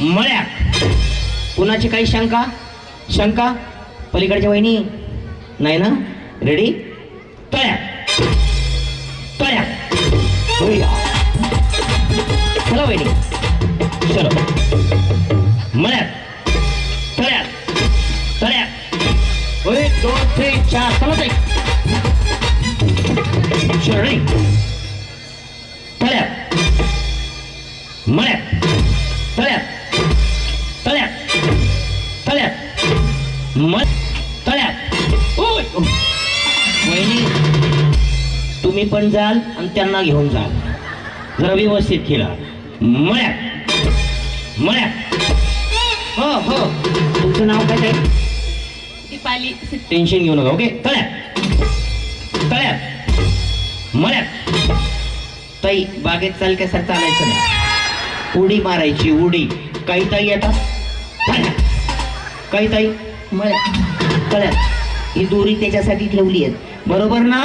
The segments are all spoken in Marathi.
मळ्या कुणाची काही शंका? शंका? पलीकडच्या वहिनी. नाही ना? रेडी तळ्या तळ्या होया चला वहिनी. चलो. मळ्यात. तळ्यात. तळ्यात. एक दोन तीन चार चला ताई. शरणी तळ्यात. मळ्यात. तळ्यात तळ्यात. मळ तळ्यात ओय वहिनी तुम्ही पण जाल आणि त्यांना घेऊन जाल. जरा व्यवस्थित केला. मळ्यात. मळ्यात. हो हो. तुमचं नाव काय आहे दीपाली टेन्शन घेऊ नका ओके तळ्यात तळ्यात मळ्यात. ताई बागेत चाल कसं चालायचं नाही. उडी मारायची उडी. काही ताई येतात? काही ताई? मळ्यात तळ्यात ही दोरी त्याच्यासाठी ठेवली आहे बरोबर ना?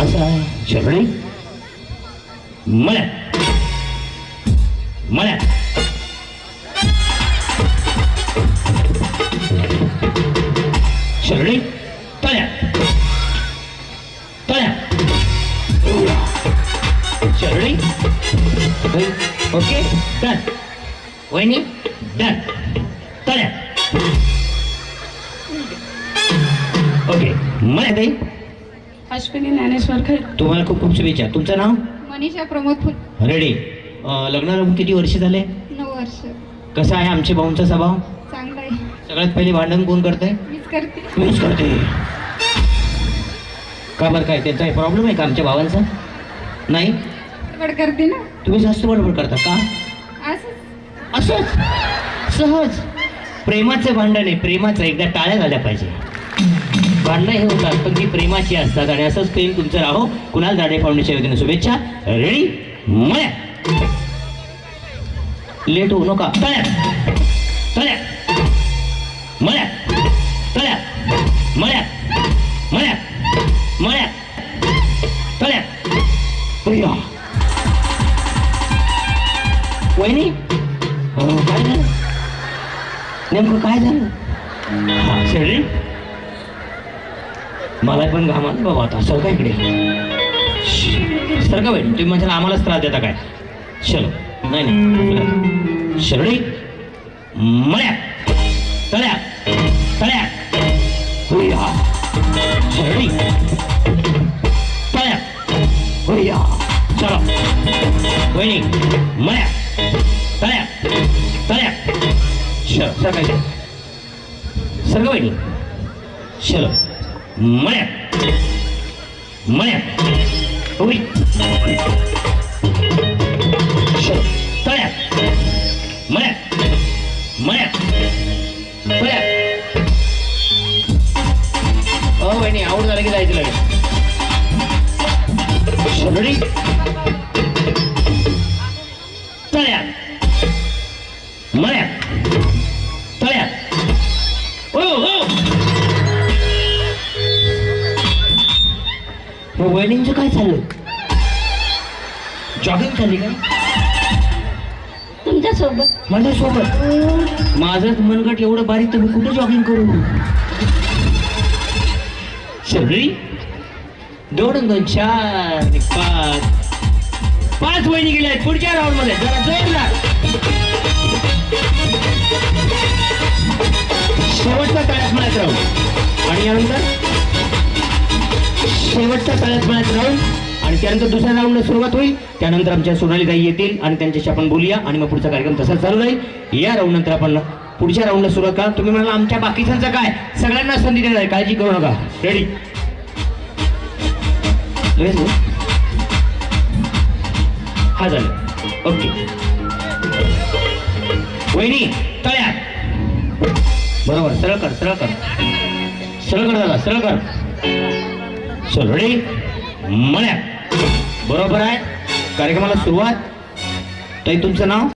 असा अय्यो. शरणी मळ्यात मळ्यात शरणी तळ्यात तळ्यात शरणी ओके? डन. वहिनी डन तळ्यात ओके. मला ताई अश्विनी ज्ञानेश्वर खैर. तुम्हाला खूप खूप शुभेच्छा. तुमचं नाव? मनीषा प्रमोद फुल. रेडी. लग्नाला किती वर्ष झाले? नऊ वर्ष. कसा आहे आमच्या भाऊंचा स्वभाव? चांगला आहे. सगळ्यात पहिले भांडण कोण करतंय? मीच करते. मीच करते. का बरं काय त्यांचा प्रॉब्लेम आहे का आमच्या भावांचा? नाही? करते ना. तुम्ही जास्त बडबड करता का? असं असंच सहज. प्रेमाचं भांडण आहे. प्रेमाचं एकदा टाळ्या झाल्या पाहिजे. भांडणं हे होतात पण ती प्रेमाची असतात. आणि असंच प्रेम तुमचं राहो. कुणाल दाडे फाउंडेशन वतीने शुभेच्छा. रेडी? मळ्या. लेट होऊ नका. तळ्या. तळ्या. मळ्या. तळ्या. मळ्या. मळ्या. मळ्या. तळ्या. वहिनी? नेमकं काय झालं? शेळी? मला पण घाम आला बाबा आता. सर का इकडे? सर का तुम्ही म्हणजे आम्हालाच त्रास देता काय? चलो. नाही नाही. शरणी मळ्या. तळ्या. तळ्या. होया. शरणी तळ्या. होया. चला. वहिनी मळ्या. तळ्यात तळ्या चल सर काय सर का वहिनी चलो मळ्यात मळ्यात होई चलो तळ्यात मळ्यात अ आवड झालं की जायचं लागेल शरणी वहिनींचं काय चाललं जॉगिंग झाली का? तुमच्यासोबत माझ्यासोबत? माझंच मनगट एवढं बारीक तर मी कुठे जॉगिंग करू? सगळी दोन आणि दोन चार आणि पाच. पाच वहिनी गेल्या आहेत पुढच्या राऊंडमध्ये. जरा जोरदार. शेवटच्या तळ्यात मळ्यात राहून आणि त्यानंतर दुसऱ्या राऊंडला सुरुवात होईल. त्यानंतर आमच्या सोनाली ताई येतील आणि त्यांच्याशी आपण बोलूया आणि मग पुढचा कार्यक्रम तसाच चालू राहील. या राऊंड नंतर आपण पुढच्या राऊंडला सुरुवात करा. तुम्ही म्हणाला आमच्या बाकीच्यांचं काय? सगळ्यांना संधी देणार आहे. काळजी करू नका. रेडी हा झालं. ओके वहिनी तळ्या बरोबर. सरळ कर सरळ कर. सरळ कर दादा सरळ कर. सरळी मळ्यात. बरोबर आहे? कार्यक्रमाला सुरुवात. ताई तुमचं नाव?